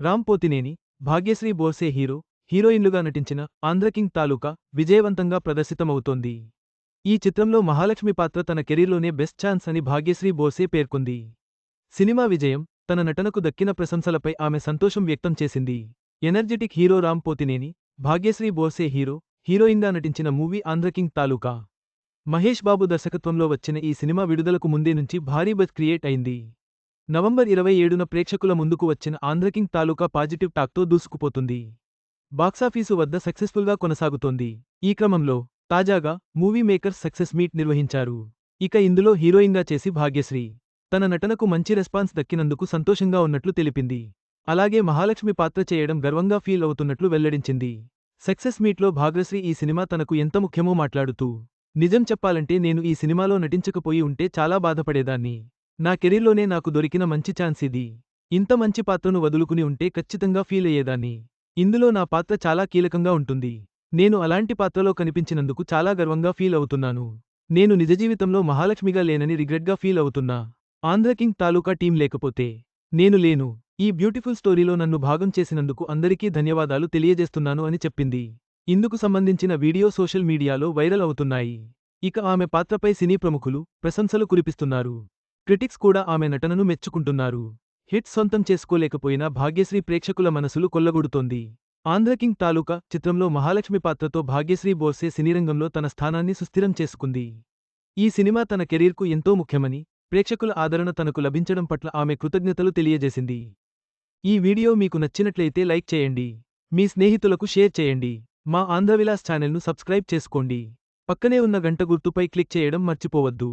Ram Pothineni Bhagyashri Borse hero హీరోయిన్లుగా నటించిన ఆంధ్రకింగ్ తాలూకా విజయవంతంగా ప్రదర్శితమవుతోంది. ఈ చిత్రంలో మహాలక్ష్మి పాత్ర తన కెరీర్లోనే బెస్ట్ ఛాన్స్ అని భాగ్యశ్రీ బోసే పేర్కొంది. సినిమా విజయం తన నటనకు దక్కిన ప్రశంసలపై ఆమె సంతోషం వ్యక్తం చేసింది. Energetic hero Ram Pothineni Bhagyashri Borse hero హీరోయిన్గా నటించిన మూవీ ఆంధ్రకింగ్ తాలూకా మహేష్ బాబు దర్శకత్వంలో వచ్చిన ఈ సినిమా విడుదలకు ముందే నుంచి భారీ బజ్ క్రియేట్ అయింది. నవంబర్ ఇరవై ఏడున ప్రేక్షకుల ముందుకు వచ్చిన ఆంధ్రకింగ్ తాలూకా పాజిటివ్ టాక్తో దూసుకుపోతుంది. బాక్సాఫీసు వద్ద సక్సెస్ఫుల్గా కొనసాగుతోంది. ఈ క్రమంలో తాజాగా మూవీ మేకర్స్ సక్సెస్ మీట్ నిర్వహించారు. ఇక ఇందులో హీరోయిన్గా చేసి భాగ్యశ్రీ. తన నటనకు మంచి రెస్పాన్స్ దక్కినందుకు సంతోషంగా ఉన్నట్లు తెలిపింది. అలాగే మహాలక్ష్మి పాత్ర చేయడం గర్వంగా ఫీల్ అవుతున్నట్లు వెల్లడించింది. సక్సెస్ మీట్లో భాగ్యశ్రీ ఈ సినిమా తనకు ఎంత ముఖ్యమో మాట్లాడుతూ నిజం చెప్పాలంటే నేను ఈ సినిమాలో నటించకపోయి ఉంటే చాలా బాధపడేదాన్ని. నా కెరీర్లోనే నాకు దొరికిన మంచి ఛాన్స్ ఇది. ఇంత మంచి పాత్రను వదులుకుని ఉంటే ఖచ్చితంగా ఫీల్ అయ్యేదాన్ని. ఇందులో నా పాత్ర చాలా కీలకంగా ఉంటుంది. నేను అలాంటి పాత్రలో కనిపించినందుకు చాలా గర్వంగా ఫీల్ అవుతున్నాను. నేను నిజజీవితంలో మహాలక్ష్మిగా లేనని రిగ్రెట్గా ఫీల్ అవుతున్నా. ఆంధ్రకింగ్ తాలూకా టీం లేకపోతే నేను లేను. ఈ బ్యూటిఫుల్ స్టోరీలో నన్ను భాగం చేసినందుకు అందరికీ ధన్యవాదాలు తెలియజేస్తున్నాను అని చెప్పింది. ఇందుకు సంబంధించిన వీడియో సోషల్ మీడియాలో వైరల్ అవుతున్నాయి. ఇక ఆమె పాత్రపై సినీ ప్రముఖులు ప్రశంసలు కురిపిస్తున్నారు. క్రిటిక్స్ కూడా ఆమె నటనను మెచ్చుకుంటున్నారు. హిట్ సొంతం చేసుకోలేకపోయినా భాగ్యశ్రీ ప్రేక్షకుల మనసులు కొల్లగొడుతోంది. ఆంధ్రకింగ్ తాలూకా చిత్రంలో మహాలక్ష్మి పాత్రతో భాగ్యశ్రీ బోర్సే సినీరంగంలో తన స్థానాన్ని సుస్థిరం చేసుకుంది. ఈ సినిమా తన కెరీర్కు ఎంతో ముఖ్యమని ప్రేక్షకుల ఆదరణ తనకు లభించడం పట్ల ఆమె కృతజ్ఞతలు తెలియజేసింది. ఈ వీడియో మీకు నచ్చినట్లయితే లైక్ చేయండి. మీ స్నేహితులకు షేర్ చేయండి. మా ఆంధ్రవిలాస్ ఛానల్ను సబ్స్క్రైబ్ చేసుకోండి. పక్కనే ఉన్న గంట గుర్తుపై క్లిక్ చేయడం మర్చిపోవద్దు.